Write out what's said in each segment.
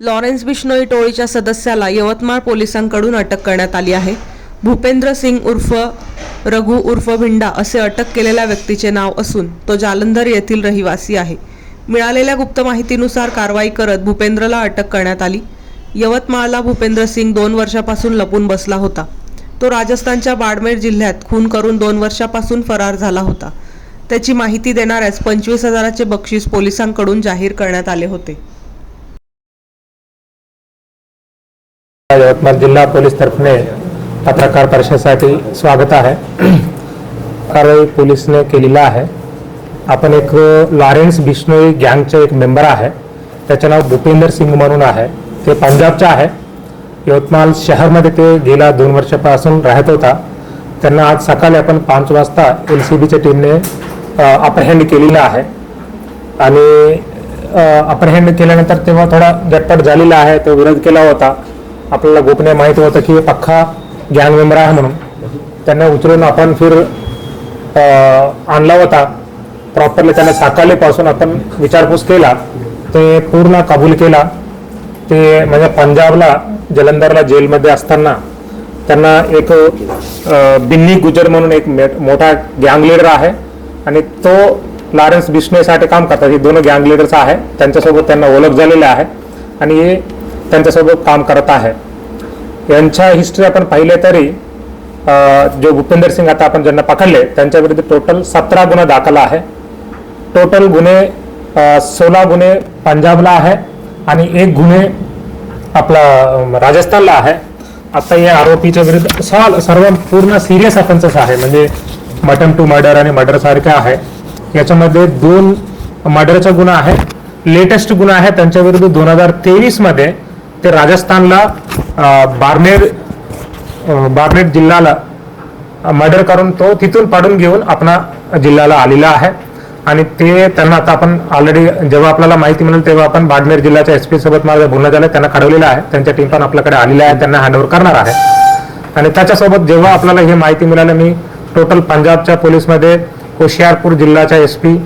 Lawrence Bishnoi टोळीच्या सदस्याला यवतमाळ पोलिसांकडून अटक करण्यात आली आहे. भूपेंद्र सिंग उर्फ रघु उर्फ भिंडा असे अटक केलेल्या व्यक्तीचे नाव असून तो जालंधर येथील रहिवासी आहे. मिळालेल्या गुप्त माहितीनुसार कारवाई करत भूपेंद्रला अटक करण्यात आली. यवतमाळला भूपेंद्र सिंग दोन वर्षापासून लपून बसला होता. तो राजस्थानच्या बाडमेर जिल्ह्यात खून करून दोन वर्षापासून फरार झाला होता. त्याची माहिती देणाऱ्याच पंचवीस हजाराचे बक्षीस पोलिसांकडून जाहीर करण्यात आले होते. यवतमाळ जिल्हा पोलीस तर्फे पत्रकार परिषदेसाठी स्वागत आहे. कारवाई पोलीसने केलेला आहे. आपण एक लॉरेन्स बिश्नोई गँगचे एक मेंबर आहे. त्याचे नाव भूपेंदर सिंग म्हणून आहे. ते पंजाबचे आहे. यवतमाळ शहरमध्ये ते गेल्या दोन वर्षापासून राहत होता. त्यांना आज सकाळी आपण पाच वाजता एल सी बीच्या टीमने अपरहेंड केलेलं आहे. आणि अपरहेंड केल्यानंतर तेव्हा थोडा झटपट झालेला आहे. तो विरोध केला होता. आपल्याला गोपनीय माहीत होतं की पक्का गँग मेंबर आहे म्हणून. त्यांना उचलून आपण फिर आणला होता. प्रॉपरली त्यांना साकालीपासून आपण विचारपूस केला. ते पूर्ण कबूल केला. ते म्हणजे पंजाबला जलंधरला जेलमध्ये असताना त्यांना एक बिन्नी गुजर म्हणून एक मोठा गँग लीडर आहे. आणि तो लॉरेन्स बिश्नोईसाठी काम करतात. हे दोन गँग लीडरचा आहे. त्यांच्यासोबत त्यांना ओळख झालेली आहे. आणि हे त्यांच्यासोबत काम करत आहे. यांच्या हिस्ट्री आपण पाहिले तरी जो भूपेंदर सिंग आता आपण ज्यांना पकडले त्यांच्या विरुद्ध टोटल सतरा गुन्हा दाखल आहे. टोटल गुन्हे सोळा गुन्हे पंजाबला आहे आणि एक गुन्हे आपला राजस्थानला आहे. आता या आरोपीच्या विरुद्ध सर्व सर्व पूर्ण सिरियस ऑफेन्सेस आहे. म्हणजे मटन टू मर्डर आणि मर्डर सारखे आहे. याच्यामध्ये दोन मर्डरचा गुन्हा आहे. लेटेस्ट गुन्हा आहे त्यांच्या विरुद्ध दोन हजार तेवीसमध्ये. ते राजस्थानला बारमेर बारमेर जिल्ह्याला मर्डर करून तो तिथून पाडून घेऊन आपला जिल्ह्याला आलेला आहे. आणि ते त्यांना आता आपण ऑलरेडी जेव्हा आपल्याला माहिती मिळेल तेव्हा आपण बाडमेर जिल्ह्याच्या एस पी सोबत माझं बोलणं झालं त्यांना कळवलेलं आहे. त्यांच्या टीम पण आपल्याकडे आलेल्या आहे त्यांना हँडओव्हर करणार आहे. आणि त्याच्यासोबत जेव्हा आपल्याला हे माहिती मिळालं मी टोटल पंजाबच्या पोलीसमध्ये होशियारपूर जिल्ह्याच्या S P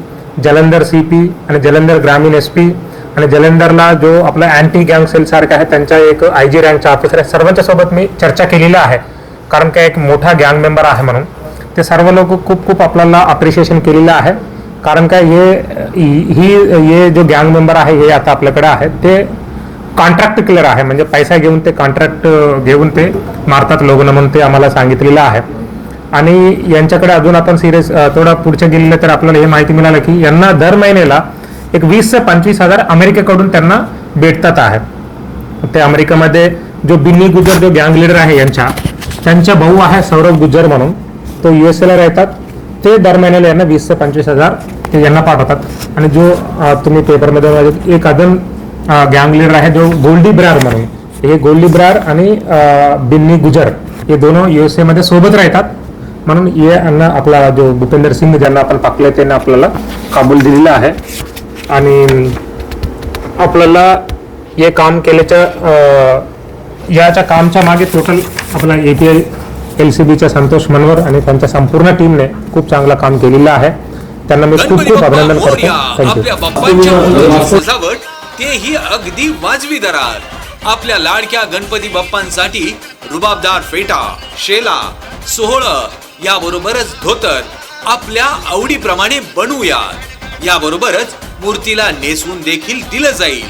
Jalandhar C P आणि जलंधर ग्रामीण एस पी आणि जलंधरला जो आपला अँटी गँग सेल सारखा आहे त्यांच्या एक आय जी रँकचा ऑफिसर आहे. सर्वांच्या सोबत मी चर्चा केलेली आहे. कारण का एक मोठा गँग मेंबर आहे म्हणून. ते सर्व लोक खूप खूप आपल्याला अप्रिशिएशन केलेलं आहे. कारण काय हे ही हे जो गँग मेंबर आहे हे आता आपल्याकडे आहे. ते कॉन्ट्रॅक्ट क्लिअर आहे. म्हणजे पैसा घेऊन ते कॉन्ट्रॅक्ट घेऊन ते मारतात लोक म्हणून ते आम्हाला सांगितलेलं आहे. आणि यांच्याकडे अजून आपण सिरियस थोडा पुढच्या गेलेलं तर आपल्याला हे माहिती मिळालं की यांना दर महिन्याला एक वीस ते पंचवीस हजार अमेरिकेकडून त्यांना भेटतात आहे. ते अमेरिकेमध्ये जो बिन्नी गुजर जो गँग लीडर आहे यांच्या त्यांचा भाऊ आहे सौरभ गुज्जर म्हणून. तो यू एस एला राहतात. ते दर महिन्याला यांना वीस ते पंचवीस हजार ते यांना पाठवतात. आणि जो तुम्ही पेपरमध्ये एक अजून गँग लीडर आहे जो गोल्डी ब्रार म्हणून. हे गोल्डी ब्रार आणि बिन्नी गुजर हे दोन यू एस एमध्ये सोबत राहतात. म्हणून हे यांना आपला जो भूपेंद्र सिंग ज्यांना आपण पाकले त्यांना आपल्याला काबूल दिलेला आहे. आणि आपल्याला हे काम केल्याच्या अं, याच्या कामच्या मागे टोटल आपला A P I L C बीच्या संतोष मनवर आणि त्यांच्या संपूर्ण टीमने खूप चांगलं काम केलेलं आहे. त्यांना मी खूप खूप अभिनंदन. करतो. थँक्यू तेही अगदी वाजवी दरात. आपल्या लाडक्या गणपती बाप्पांसाठी रुबाबदार फेटा शेला सोहळ याबरोबरच धोतर आपल्या आवडीप्रमाणे बनवूयात. याबरोबरच मूर्तीला नेसवून देखील दिलं जाईल.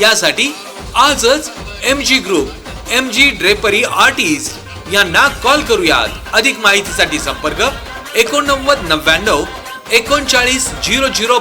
यासाठी आजच M G group M G drapery artist यांना कॉल करूयात. अधिक माहितीसाठी संपर्क एकोणनव्वद नव्याण्णव एकोणचाळीस झिरो झिरो